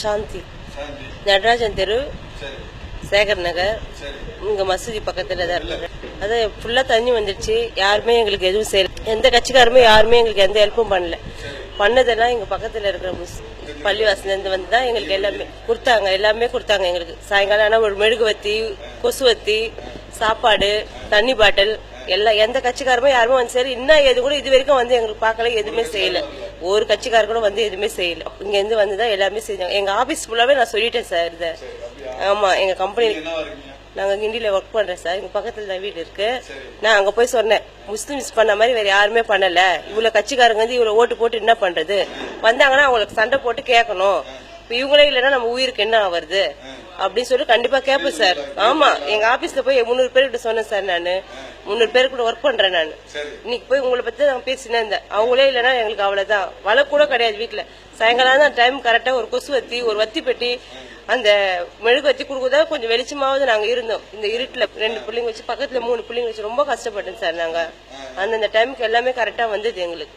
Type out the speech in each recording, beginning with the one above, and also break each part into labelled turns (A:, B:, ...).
A: சாந்தி. நடராஜன் தெரு சேகர் நகர் இங்க மசூதி பக்கத்துல தான் இருக்குது அது ஃபுல்லா தண்ணி வந்துடுச்சு யாருமே எங்களுக்கு எதுவும் செய்யல. எந்த கட்சிக்காருமே யாருமே எங்களுக்கு எந்த ஹெல்ப்பும் பண்ணல. பண்ணதெல்லாம் எங்க பக்கத்துல இருக்கிற முஸ் பள்ளிவாசல இருந்து வந்து தான் எங்களுக்கு எல்லாமே கொடுத்தாங்க. எல்லாமே கொடுத்தாங்க எங்களுக்கு. சாயங்காலம் ஆனா ஒரு மெழுகுவத்தி கொசுவத்தி சாப்பாடு தண்ணி பாட்டில் எல்லாம் எந்த கட்சிக்காரமே யாருமே வந்து சரி இன்னும் எது கூட இது வரைக்கும் வந்து எங்களுக்கு பார்க்கல எதுவுமே செய்யல. ஒரு கட்சிக்கார கூட வந்து எதுவுமே செய்யல. இங்க இருந்து வந்து தான் எல்லாமே செஞ்சாங்க. எங்க ஆபீஸ் ஃபுல்லாவே நான் சொல்லிட்டேன் சார் இதை ஆமா எங்க கம்பெனி
B: என்ன வரீங்க
A: நாங்க கிண்டில ஒர்க் பண்றேன் சார் எங்க பக்கத்துல தான் வீடு இருக்கு. நான் அங்க போய் சொன்னேன். முஸ்லிம்ஸ் பண்ண மாதிரி வேற யாருமே பண்ணல. இவ்வளவு கட்சிக்காரங்க வந்து இவ்வளவு ஓட்டு போட்டு என்ன பண்றது? வந்தாங்கன்னா அவங்களுக்கு சண்டை போட்டு கேட்கணும். இப்ப இவங்களே இல்லைன்னா நம்ம உயிருக்கு என்ன வருது அப்படின்னு சொல்லி கண்டிப்பா கேட்பேன் சார் ஆமா எங்க ஆபீஸ்ல போய் முந்நூறு பேர்கிட்ட சொன்னேன் சார் நானு. முந்நூறு பேர் கூட ஒர்க் பண்றேன் நான். இன்னைக்கு போய் உங்களை பத்தி நான் பேசினேன் இருந்தேன். அவங்களே இல்லைன்னா எங்களுக்கு அவ்வளவுதான். வலை கூட கிடையாது வீட்டுல சாயங்காலம் தான் டைம் கரெக்டா ஒரு கொசு வத்தி ஒரு வத்தி பெட்டி அந்த மெழுகு வத்தி கொடுக்குறதா கொஞ்சம் வெளிச்சமாவது நாங்க இருந்தோம். இந்த இருட்டுல ரெண்டு பிள்ளைங்க வச்சு பக்கத்துல மூணு பிள்ளைங்க வச்சு ரொம்ப கஷ்டப்பட்டோம் சார் நாங்க. அந்தந்த டைமுக்கு எல்லாமே கரெக்டா வந்தது எங்களுக்கு.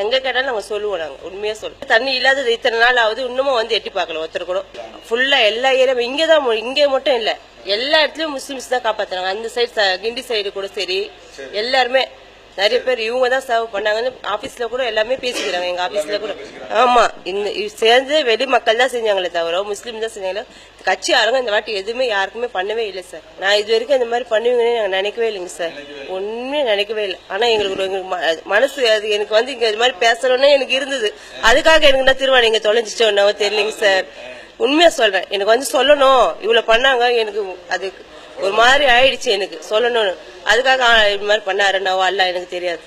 A: எங்க கேட்டாலும் நாங்க சொல்லுவோம் நாங்க உண்மையா சொல்லுவோம் தண்ணி இல்லாதது இத்தனை நாள் ஆகுது இன்னமும் வந்து எட்டி பார்க்கல ஒருத்தர் கூட. ஃபுல்லா எல்லா ஏரியா இங்கதான் இங்க மட்டும் இல்ல. எல்லா இடத்துலயும் முஸ்லிம்ஸ் தான் காப்பாத்துறாங்க. அந்த சைடு கிண்டி சைடு கூட சரி. எல்லாருமே நிறைய பேர் இவங்க தான் சர்வ் பண்ணாங்கன்னு ஆபீஸ்ல கூட எல்லாமே பேசிக்கிறாங்க. எங்க ஆபீஸ்ல கூட. ஆமா. இந்த சேர்ந்து வெளி மக்கள் தான் செஞ்சாங்களே தவிர முஸ்லீம் தான் செஞ்சாங்களே கட்சி ஆளுங்க இந்த வாட்டி எதுவுமே யாருக்குமே பண்ணவே இல்லை சார் நான் இது வரைக்கும் இந்த மாதிரி பண்ணுவீங்கன்னு நாங்க நினைக்கவே இல்லைங்க சார் ஒண்ணுமே நினைக்கவே இல்லை. ஆனா எங்களுக்கு எங்களுக்கு மனசு அது எனக்கு வந்து இங்க இது மாதிரி பேசணும்னு எனக்கு இருந்தது. அதுக்காக எனக்கு நான் திருவாணி இங்க தொலைஞ்சிச்சோ என்னவோ தெரியலைங்க சார் உண்மையா சொல்றேன். எனக்கு வந்து சொல்லணும். இவ்வளவு பண்ணாங்க. எனக்கு அது ஒரு மாதிரி ஆயிடுச்சு எனக்கு சொல்லணும்னு. அதுக்காக இது மாதிரி பண்ணாருன்னாவோ? அல்ல எனக்கு தெரியாது.